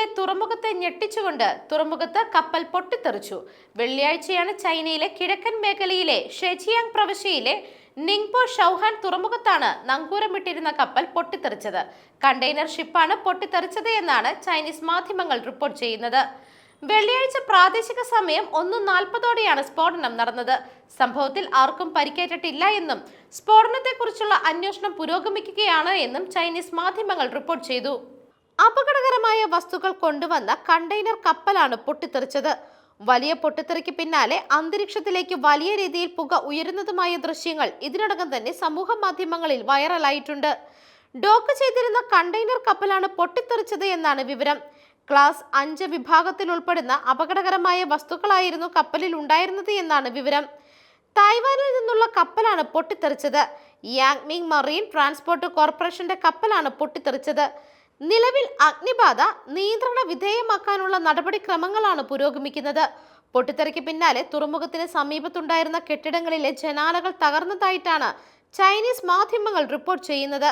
ചൈനയിലെ തുറമുഖത്തെ ഞെട്ടിച്ചുകൊണ്ട് തുറമുഖത്ത് കപ്പൽ പൊട്ടിത്തെറിച്ചു. വെള്ളിയാഴ്ചയാണ് ചൈനയിലെ കിഴക്കൻ മേഖലയിലെ ഷെജിയാങ് പ്രവിശ്യയിലെ നിങ്പോ ഷൗഹാൻ തുറമുഖത്താണ് നങ്കൂരമിട്ടിരുന്ന കപ്പൽ പൊട്ടിത്തെറിച്ചത്. കണ്ടെയ്നർ ഷിപ്പാണ് പൊട്ടിത്തെറിച്ചത് എന്നാണ് ചൈനീസ് മാധ്യമങ്ങൾ റിപ്പോർട്ട് ചെയ്യുന്നത്. വെള്ളിയാഴ്ച പ്രാദേശിക സമയം ഒന്ന് നാൽപ്പതോടെയാണ് സ്ഫോടനം നടന്നത്. സംഭവത്തിൽ ആർക്കും പരിക്കേറ്റിട്ടില്ല എന്നും സ്ഫോടനത്തെക്കുറിച്ചുള്ള അന്വേഷണം പുരോഗമിക്കുകയാണ് എന്നും ചൈനീസ് മാധ്യമങ്ങൾ റിപ്പോർട്ട് ചെയ്തു. അപകടകരമായ വസ്തുക്കൾ കൊണ്ടുവന്ന കണ്ടെയ്നർ കപ്പലാണ് പൊട്ടിത്തെറിച്ചത്. വലിയ പൊട്ടിത്തെറിക്ക് പിന്നാലെ അന്തരീക്ഷത്തിലേക്ക് വലിയ രീതിയിൽ പുക ഉയരുന്നതുമായ ദൃശ്യങ്ങൾ ഇതിനോടകം തന്നെ സമൂഹ മാധ്യമങ്ങളിൽ വൈറലായിട്ടുണ്ട്. ഡോക്ക് ചെയ്തിരുന്ന കണ്ടെയ്നർ കപ്പലാണ് പൊട്ടിത്തെറിച്ചത് എന്നാണ് വിവരം. ക്ലാസ് അഞ്ച് വിഭാഗത്തിൽ ഉൾപ്പെടുന്ന അപകടകരമായ വസ്തുക്കളായിരുന്നു കപ്പലിൽ ഉണ്ടായിരുന്നത് എന്നാണ് വിവരം. തായ്വാനിൽ നിന്നുള്ള കപ്പലാണ് പൊട്ടിത്തെറിച്ചത്. യാങ്മിങ് മറീൻ ട്രാൻസ്പോർട്ട് കോർപ്പറേഷന്റെ കപ്പലാണ് പൊട്ടിത്തെറിച്ചത്. നിലവിൽ അഗ്നിബാധ നിയന്ത്രണ വിധേയമാക്കാനുള്ള നടപടിക്രമങ്ങളാണ് പുരോഗമിക്കുന്നത്. പൊട്ടിത്തെറിക്ക് പിന്നാലെ തുറമുഖത്തിന് സമീപത്തുണ്ടായിരുന്ന കെട്ടിടങ്ങളിലെ ജനാലകൾ തകർന്നതായിട്ടാണ് ചൈനീസ് മാധ്യമങ്ങൾ റിപ്പോർട്ട് ചെയ്യുന്നത്.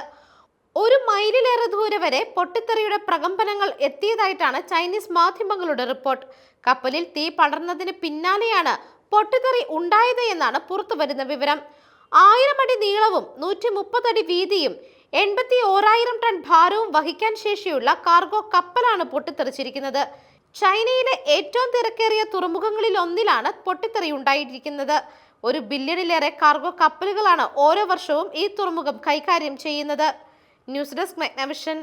ഒരു മൈലിലേറെ ദൂരെ വരെ പൊട്ടിത്തെറിയുടെ പ്രകമ്പനങ്ങൾ എത്തിയതായിട്ടാണ് ചൈനീസ് മാധ്യമങ്ങളുടെ റിപ്പോർട്ട്. കപ്പലിൽ തീ പടർന്നതിന് പിന്നാലെയാണ് പൊട്ടിത്തെറി ഉണ്ടായത് എന്നാണ് പുറത്തുവരുന്ന വിവരം. ആയിരം അടി നീളവും നൂറ്റി മുപ്പത് അടി വീതിയും എൺപത്തി ഓരായിരം ടൺ ഭാരവും വഹിക്കാൻ ശേഷിയുള്ള കാർഗോ കപ്പലാണ് പൊട്ടിത്തെറിച്ചിരിക്കുന്നത്. ചൈനയിലെ ഏറ്റവും തിരക്കേറിയ തുറമുഖങ്ങളിൽ ഒന്നിലാണ് പൊട്ടിത്തെറി ഉണ്ടായിരിക്കുന്നത്. ഒരു ബില്യണിലേറെ കാർഗോ കപ്പലുകളാണ് ഓരോ വർഷവും ഈ തുറമുഖം കൈകാര്യം ചെയ്യുന്നത്. News desk Megnavision.